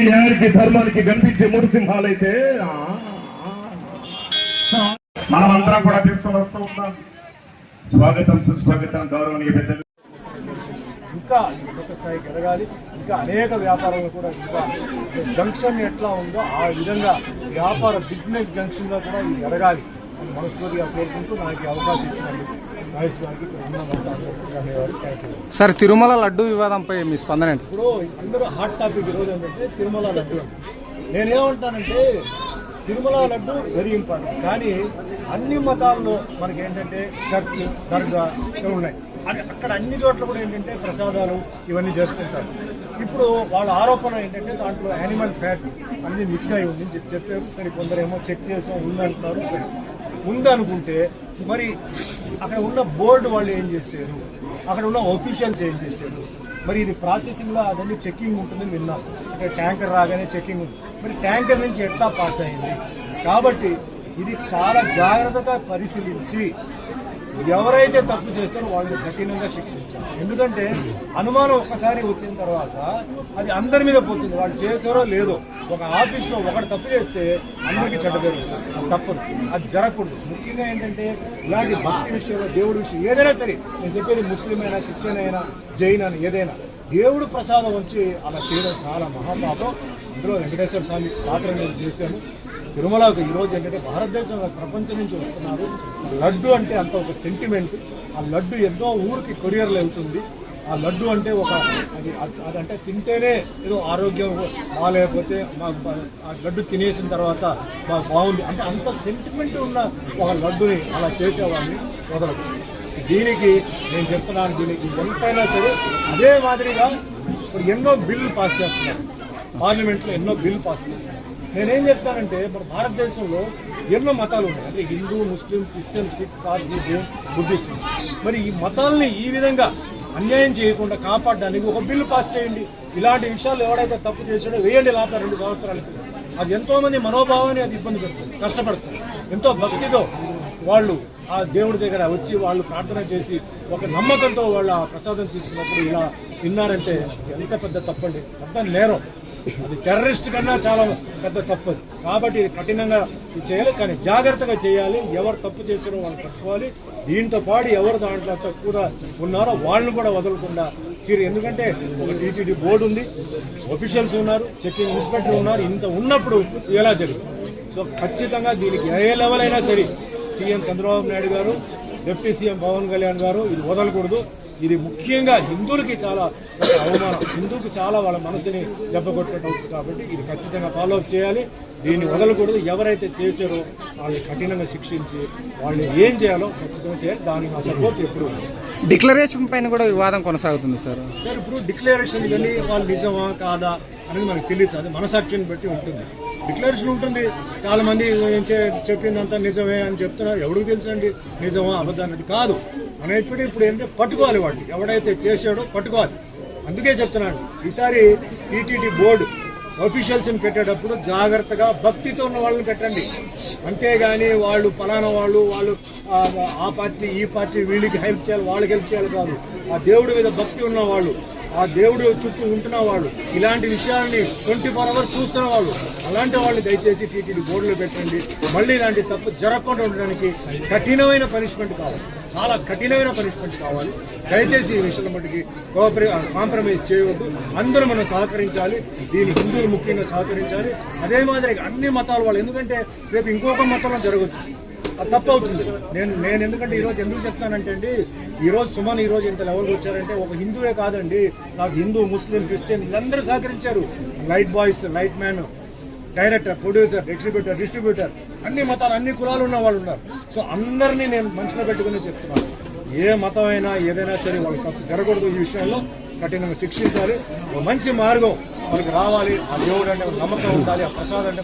న్యాయానికి ధర్మానికి కనిపించే మూడు సింహాలైతే మనమందరం కూడా తీసుకొని వస్తూ ఉన్నాం. స్వాగతం సుస్వాగతం గౌరవనీయ పెద్దలు. ఇంకా ఇంకొక స్థాయికి ఎదగాలి ఇంకా అనేక వ్యాపారాలు కూడా ఇంకా జంక్షన్ ఎట్లా ఉందో ఆ విధంగా వ్యాపార బిజినెస్ జంక్షన్గా కూడా ఇది ఎదగాలి అని మనస్ఫూర్తిగా కోరుకుంటూ నాకు అవకాశం ఇచ్చినందుకు. సార్ తిరుమల లడ్డు వివాదంపై మీ స్పందన ఏంటి? ఇప్పుడు అందరూ హాట్ టాపిక్ ఈరోజు ఏంటంటే తిరుమల లడ్డు. నేనేమంటానంటే తిరుమల లడ్డు వెరీ ఇంపార్టెంట్ కానీ అన్ని మతాల్లో మనకి ఏంటంటే చర్చ్ దర్గా ఇవి ఉన్నాయి. అక్కడ- అక్కడ అన్ని చోట్ల కూడా ఏంటంటే ప్రసాదాలు ఇవన్నీ చేసుకుంటారు ఇప్పుడు వాళ్ళ ఆరోపణ ఏంటంటే దాంట్లో యానిమల్ ఫ్యాట్ అనేది మిక్స్ అయి ఉంది చెప్పారు. సరే కొందరేమో చెక్ చేసాం ఉందంటున్నారు. సరే ఉందనుకుంటే మరి అక్కడ ఉన్న బోర్డు వాళ్ళు ఏం చేశారు? అక్కడ ఉన్న ఒఫీషియల్స్ ఏం చేశారు? మరి ఇది ప్రాసెసింగ్లో అదన్నీ చెక్కింగ్ ఉంటుందని విన్నాం. అంటే ట్యాంకర్ రాగానే చెక్కింగ్ ఉంది. మరి ట్యాంకర్ నుంచి ఎట్లా పాస్ అయింది? కాబట్టి ఇది చాలా జాగ్రత్తగా పరిశీలించి ఎవరైతే తప్పు చేస్తారో వాళ్ళు కఠినంగా శిక్షించాలి. ఎందుకంటే అనుమానం ఒక్కసారి వచ్చిన తర్వాత అది అందరి మీద పోతుంది. వాళ్ళు చేశారో లేదో ఒక ఆఫీస్లో ఒకటి తప్పు చేస్తే అందరికీ చెడ్డ పేరు వస్తుంది. అది తప్పదు. అది జరగకూడదు. ముఖ్యంగా ఏంటంటే ఇలాంటి భక్తి విషయంలో దేవుడి విషయం ఏదైనా సరే నేను చెప్పేది ముస్లిం అయినా క్రిస్టియన్ అయినా జైన్ అయినా ఏదైనా దేవుడు ప్రసాదం వచ్చి అలా చేయడం చాలా మహాపాపం. ఇందులో వెంకటేశ్వర స్వామి పాత్ర నేను చేశాను. తిరుమలకు ఈరోజు ఏంటంటే భారతదేశంలో ప్రపంచం నుంచి వస్తున్నారు. లడ్డు అంటే అంత ఒక సెంటిమెంట్ ఆ లడ్డు ఎన్నో ఊరికి కొరియర్లు వెళ్తుంది. ఆ లడ్డు అంటే ఒక అది అదంటే తింటేనే ఏదో ఆరోగ్యం బాగాలేకపోతే మాకు ఆ లడ్డు తినేసిన తర్వాత మాకు బాగుంది. అంటే అంత సెంటిమెంట్ ఉన్న ఒక లడ్డుని అలా చేసేవాడిని వదలదు దీనికి నేను చెప్తున్నాను దీనికి ఎంతైనా సరే అదే మాదిరిగా ఇప్పుడు ఎన్నో బిల్లు పాస్ చేస్తున్నారు. పార్లమెంట్లో ఎన్నో బిల్లు పాస్ చేస్తున్నారు. నేనేం చెప్తానంటే మన భారతదేశంలో ఎన్నో మతాలు ఉన్నాయి. అంటే Hindu Muslim Christian Sikh Parsi Jain Buddhist. మరి ఈ మతాలని ఈ విధంగా అన్యాయం చేయకుండా కాపాడడానికి ఒక బిల్లు పాస్ చేయండి. ఇలాంటి విషయాలు ఎవడైతే తప్పు చేసాడో వేయండి లాభ రెండు సంవత్సరాలకి అది ఎంతో మంది మనోభావాన్ని అది ఇబ్బంది పెడుతుంది కష్టపడుతుంది. ఎంతో భక్తితో వాళ్ళు ఆ దేవుడి దగ్గర వచ్చి వాళ్ళు ప్రార్థన చేసి ఒక నమ్మకంతో వాళ్ళు ఆ ప్రసాదం తీసుకున్నప్పుడు ఇలా విన్నారంటే ఎంత పెద్ద తప్పండి. పెద్ద నేరం. అది టెర్రరిస్ట్ కన్నా చాలా పెద్ద తప్పు కాబట్టి ఇది కఠినంగా ఇది చేయాలి కానీ జాగ్రత్తగా చేయాలి. ఎవరు తప్పు చేశారో వాళ్ళు పట్టుకోవాలి దీంతో పాటు ఎవరు దాంట్లో తక్కువ ఉన్నారో వాళ్ళని కూడా వదలకుండా తీరు. ఎందుకంటే ఒక టీటీడీ బోర్డు ఉంది ఒఫీషియల్స్ ఉన్నారు చెక్కింగ్ ఇన్స్పెక్టర్ ఉన్నారు. ఇంత ఉన్నప్పుడు ఎలా జరుగుతుంది? సో ఖచ్చితంగా దీనికి ఏ లెవెల్ అయినా సరే సీఎం చంద్రబాబు నాయుడు గారు డిప్యూటీ సీఎం పవన్ కళ్యాణ్ గారు ఇది వదలకూడదు. ఇది ముఖ్యంగా హిందువులకి చాలా అవమానం. హిందువుకి చాలా వాళ్ళ మనసుని దెబ్బ కొట్టడం అవుతుంది కాబట్టి ఇది ఖచ్చితంగా ఫాలో అప్ చేయాలి. దీన్ని వదలకూడదు. ఎవరైతే చేశారో వాళ్ళని కఠినంగా శిక్షించి వాళ్ళు ఏం చేయాలో ఖచ్చితంగా చేయాలి. దానికి మా సపోర్ట్ ఎప్పుడు. డిక్లరేషన్ పైన కూడా వివాదం కొనసాగుతుంది సార్ సార్ ఇప్పుడు డిక్లరేషన్ ఇవన్నీ వాళ్ళు నిజమా కాదా అనేది మనకు తెలియదు అది మనసాక్షిని బట్టి ఉంటుంది. డిక్లరేషన్ ఉంటుంది. చాలా మంది చెప్పిందంతా నిజమే అని చెప్తున్నారు. ఎవరికి తెలుసండి? నిజమా అబద్ధం అనేది కాదు. అనేటువంటి ఇప్పుడు ఇప్పుడు ఏంటంటే పట్టుకోవాలి వాడిని ఎవడైతే చేశాడో పట్టుకోవాలి. అందుకే చెప్తున్నాను. ఈసారి టీటీడీ బోర్డు అఫీషియల్స్ని పెట్టేటప్పుడు జాగ్రత్తగా భక్తితో ఉన్న వాళ్ళని పెట్టండి. అంతేగాని వాళ్ళు ఫలానా వాళ్ళు వాళ్ళు ఆ, ఆ పార్టీ ఈ పార్టీ వీళ్ళకి హెల్ప్ చేయాలి వాళ్ళకి హెల్ప్ చేయాలి కాదు. ఆ దేవుడి మీద భక్తి ఉన్న వాళ్ళు ఆ దేవుడు చుట్టూ ఉంటున్న వాళ్ళు ఇలాంటి విషయాల్ని ట్వంటీ ఫోర్ అవర్స్ చూస్తున్న వాళ్ళు అలాంటి వాళ్ళు దయచేసి టీటీడీ బోర్డులో పెట్టండి. మళ్ళీ ఇలాంటి తప్పు జరగకుండా ఉండడానికి కఠినమైన పనిష్మెంట్ కావాలి. చాలా కఠినమైన పనిష్మెంట్ కావాలి. దయచేసి ఈ విషయంలో మటుకి కోఆపరే కాంప్రమైజ్ చేయవద్దు. అందరూ మనం సహకరించాలి. దీని హిందువులు ముఖ్యంగా సహకరించాలి. అదే మాదిరిగా అన్ని మతాల వాళ్ళు. ఎందుకంటే రేపు ఇంకొక మతంలో జరగచ్చు. తప్పు అవుతుంది నేను నేను ఎందుకంటే ఈరోజు ఎందుకు చెప్తానంటే అండి ఈరోజు సుమన్ ఈరోజు ఇంత లెవెల్కి వచ్చారంటే ఒక హిందువే కాదండి నాకు హిందూ ముస్లిం క్రిస్టియన్ వీళ్ళందరూ సహకరించారు. Light boys light man director producer exhibitor distributor అన్ని మతాలు అన్ని కులాలు ఉన్న వాళ్ళు ఉన్నారు. సో అందరినీ నేను మనసులో పెట్టుకుని చెప్తున్నాను. ఏ మతమైనా ఏదైనా సరే వాళ్ళు తప్పు జరగకూడదు ఈ విషయంలో కఠినంగా శిక్షించాలి. ఒక మంచి మార్గం వాళ్ళకి రావాలి. ఆ దేవుడు అంటే ఒక నమ్మకం ఉండాలి ఆ ప్రసాదం అంటే